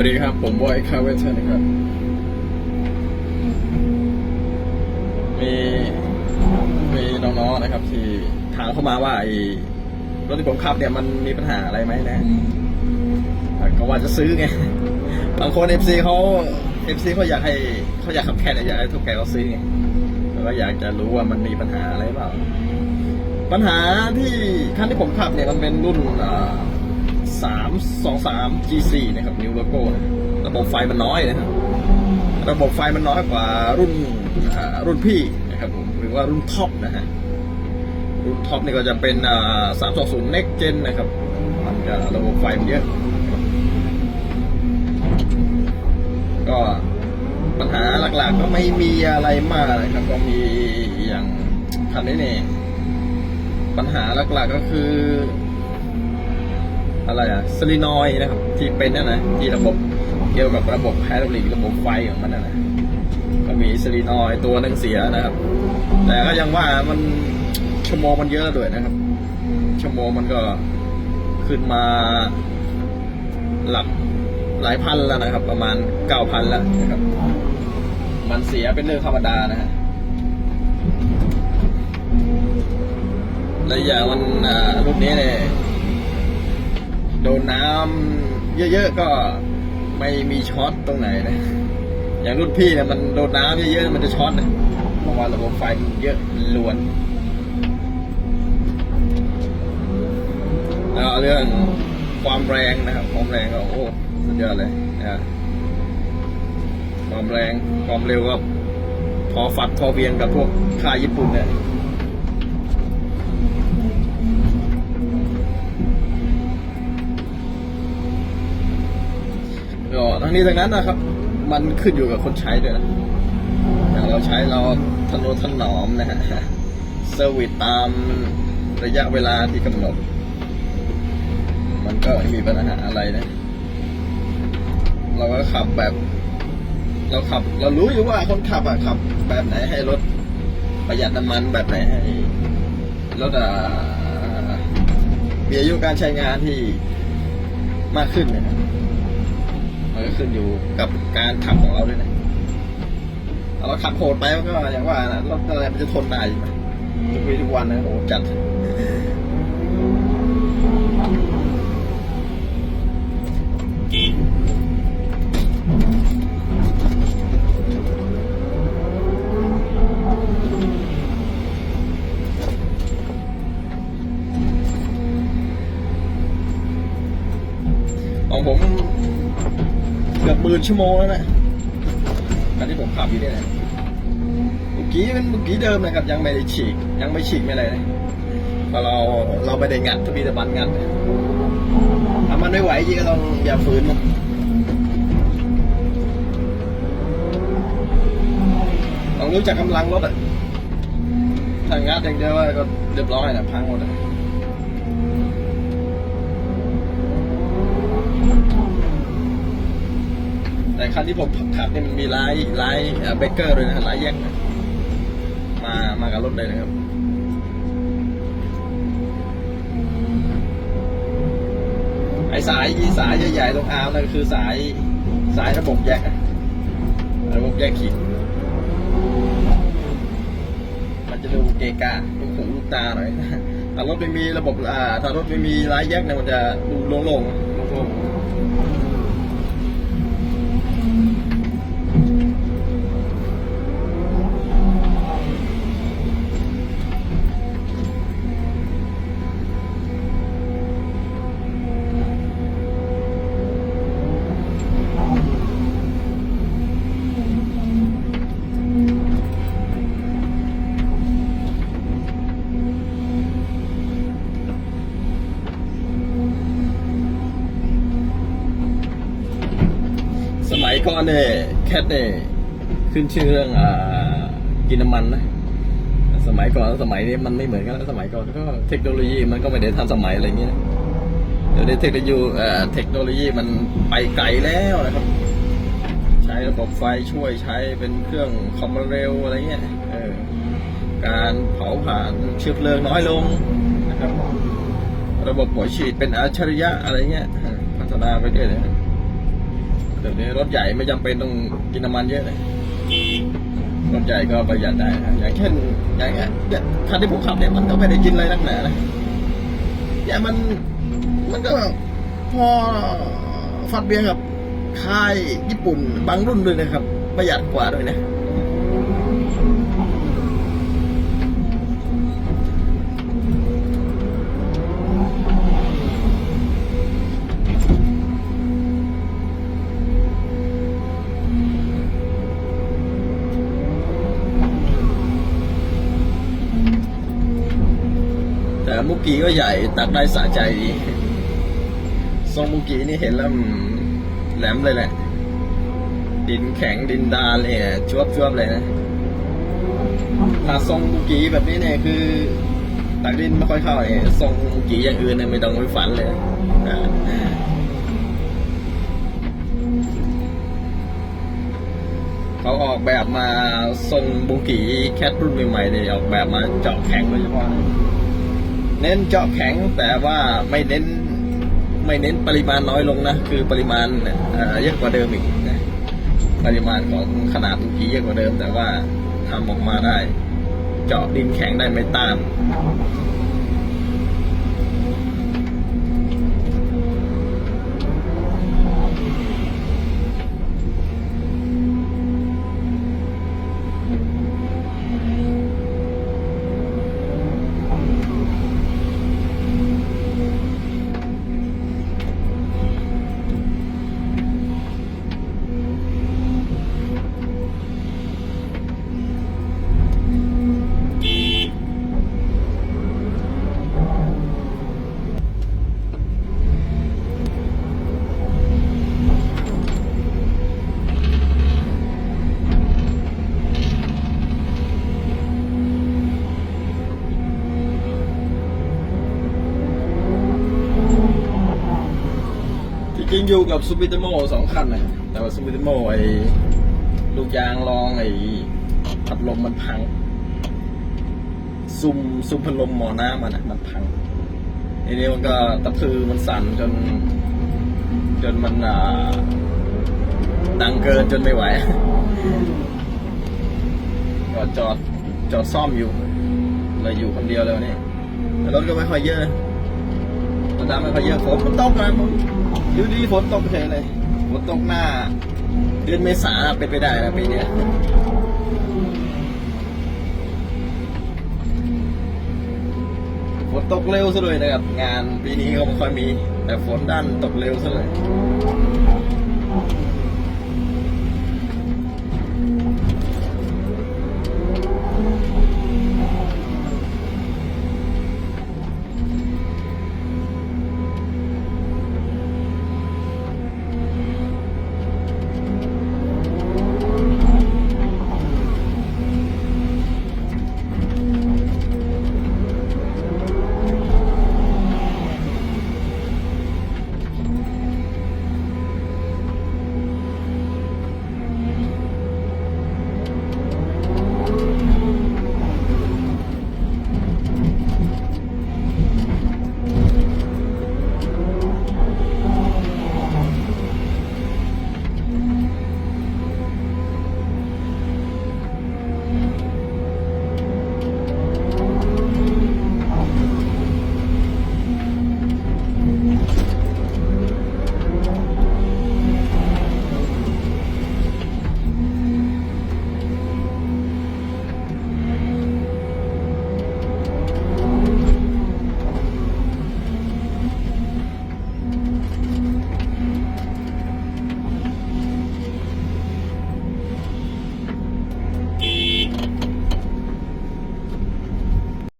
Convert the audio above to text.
วัสดีครับ ผมบอยคาเวเทอร์นะครับ มีมีน้องๆนะครับ ที่ถามเข้ามาว่าไอ้รถที่ผมขับเนี่ยมันมีปัญหาอะไรไหมนะก็ว่าจะซื้อไง บางคนเอฟซีเขาเอฟซีเขาอยากให้เขาอยากขับแค่เนี่ยอยากให้ทุกแกเขาซื้อไงแล้วก็อยากจะรู้ว่ามันมีปัญหาอะไรเปล่า ปัญหาที่คันที่ผมขับเนี่ยมันเป็นรุ่นสา มสองสาม G4 นะครับนิวโลโก้ระบบไฟมันน้อยนะครับระบบไฟมันน้อยกว่ารุ่นรุ่นพี่นะครับผมหรือว่ารุ่นท็อปนะฮะรุ่นท็อปนี่ก็จะเป็นสามสองศูนย์ next gen นะครับ มันจะระบบไฟมันเยอะ ก็ปัญหาหลักๆก็ไม่มีอะไรมากนะครับ ก็มีอย่างคันนี้เนี่ยปัญหาหลักๆก็คือ อะไรอะซลินอยนะครับ ที่เป็นนั่นนะที่ระบบเกี่ยวกับระบบไฮดรอลิกระบบไฟของมันนะนะก็มีซลินอยตัวหนึงเสียนะครับ แต่ก็ยังว่ามันชั่วโมงมันเยอะด้วยนะครับ ชั่วโมงมันก็ขึ้นมาหลักหลายพันแล้วนะครับ ประมาณเก้าพันแล้วนะครับ มันเสียเป็นเรื่องธรรมดานะฮะและอย่างมันรุ่นนี้เนี่ย โดนน้ำเยอะๆก็ไม่มีช็อตตรงไหนนะ อย่างรุ่นพี่เนี่ยมันโดนน้ำเยอะๆมันจะช็อตนะเพราะว่าระบบไฟมันเยอะล้วนแล้วเรื่องความแรงนะครับ ความแรงก็โอ้สุดยอดเลยนะความแรงความเร็วก็พอฝัดพอเวียงกับพวกค่ายญี่ปุ่นเนี่ย ทั้งนี้ทั้งนั้นนะครับ มันขึ้นอยู่กับคนใช้ด้วยนะอย่างเราใช้เราทนุถนอมนะฮะเซอร์วิสตามระยะเวลาที่กำหนด มันก็ไม่มีปัญหาอะไรนะ เราก็ขับแบบ เราขับ เรารู้อยู่ว่าคนขับอะขับ แบบไหนให้รถประหยัดน้ำมันแบบไหนให้รถอะมีอายุการใช้งานที่มากขึ้นเนยนะ มันก็ขึ้นอยู่กับการขับของเราด้วยนะเราขับโหดไปมันก็อย่างว่านะรถอะไรมันจะทนได้ใช่ไหมทุกวีทุกวันนะโอ้จัดของผม กือบหมื่นชั่วโมงแล้วนะการที่ผมขับอยู่เนี่ยนะเมื่อกี้เป็นเมื่อกี้เดิมนะครับ ยังไม่ได้ฉีก ยังไม่ฉีกไม่อะไรนะเพราะเราเราไม่ได้งัดทวีตะบันงัดถ้ามันไม่ไหวจริงก็ต้องอย่าฝืนมันต้องรู้จักกำลังรถอะถ้างัดอย่างเดียวก็เรียบร้อยนะพังหมดอะ คันที่ผมขับเนี่ยมันมีไลน์ไลน์เบเกอร์ด้วยนะไลน์แยกนะมามากับรถเลยนะครับไอสายอีสายใหญ่ๆตรงอาร์มนั่นคือสายสายระบบแยกระบบแยกขีดมันจะดูเกกะลูกหูลูกตาหน่อยถ้ารถไม่มีระบบอ่าถ้ารถไม่มีไลน์แยกเนี่ยมันจะดูโล่งๆ อนเนี่ยแคทเนี่ยขึ้นชื่อเรื่องอ่ากินน้ำมันนะสมัยก่อนสมัยนี้มันไม่เหมือนกันแล้วสมัยก่อนก็เทคโนโลยีมันก็ไม่ได้ทันสมัยอะไรเงี้ยเดี๋ยวนี้เทคโนโลยีเทคโนโลยีมันไปไกลแล้วนะครับ ใช้ระบบไฟช่วยใช้เป็นเครื่องคอมเร็วอะไรเงี้ยออการเผาผ่านเชื้อเพลิงน้อยลงนะครับ ระบบหัวฉีดเป็นอัจฉริยะอะไรเงี้ยพัฒนาไปเรื่อยเลย เดี๋ยวนี้รถใหญ่ไม่จำเป็นต้องกินน้ำมันเยอะเลยรถใหญ่ก็ประหยัดได้นะอย่างเช่น อย่างเงี้ยคันที่ผมขับเนี่ยมันก็ไม่ได้กินอะไรนักหนานะเนี่ยมันมันก็พอฟัดเบียร์กับค่ายญี่ปุ่นบางรุ่นด้วยนะครับ ประหยัดกว่าด้วยนะ มุกี้ก็ใหญ่ ตักได้สะใจดีทรงมุกี้นี่เห็นแล้วแหลมเลยแหละ ดินแข็งดินดานเลยเนี่ยจวบจวบเลยนะถ้าทรงมุกี้แบบนี้เนี่ยคือ ตักดินไม่ค่อยเข้าเนี่ยทรงมุกี้อย่างอื่นเนี่ยไม่ต้องไปฝันเลยเขาออกแบบมาทรงบุกีแคทรุ่นใหม่ๆเนี่ยออกแบบมาเจาะแข็งโดยเฉพาะ เน้นเจาะแข็งแต่ว่าไม่เน้นไม่เน้นปริมาณน้อยลงนะ คือปริมาณเยอะกว่าเดิมอีกนะปริมาณของขนาดตุกีเยอะกว่าเดิม แต่ว่าทำออกมาได้ เจาะดินแข็งได้ไม่ต้าน อยู่กับซูปิเตโมสองคันนะแต่ว่าซูปิเตโมไอ้ลูกยางรองไอ้พัดลมมันพัง ซุมซุมพัดลมหมอน้ำมันนะมันพังทีนี้มันก็ตะพือมันสั่นจน จนมันอ่าดังเกินจนไม่ไหวก็จอดจอดซ่อมอยู่เลยอยู่คนเดียวแล้วนี่แต่รถก็ไม่ค่อยเยอะ น้ำไม่ค่อยเยอะฝนมันตกนะอยู่ดีฝนตกเฉยเลยฝนตกหน้า เดือนเมษาเป็นไปได้นะปีนี้ฝนตกเร็วซะเลยนะครับ งานปีนี้ก็ไม่ค่อยมี แต่ฝนดันตกเร็วซะเลย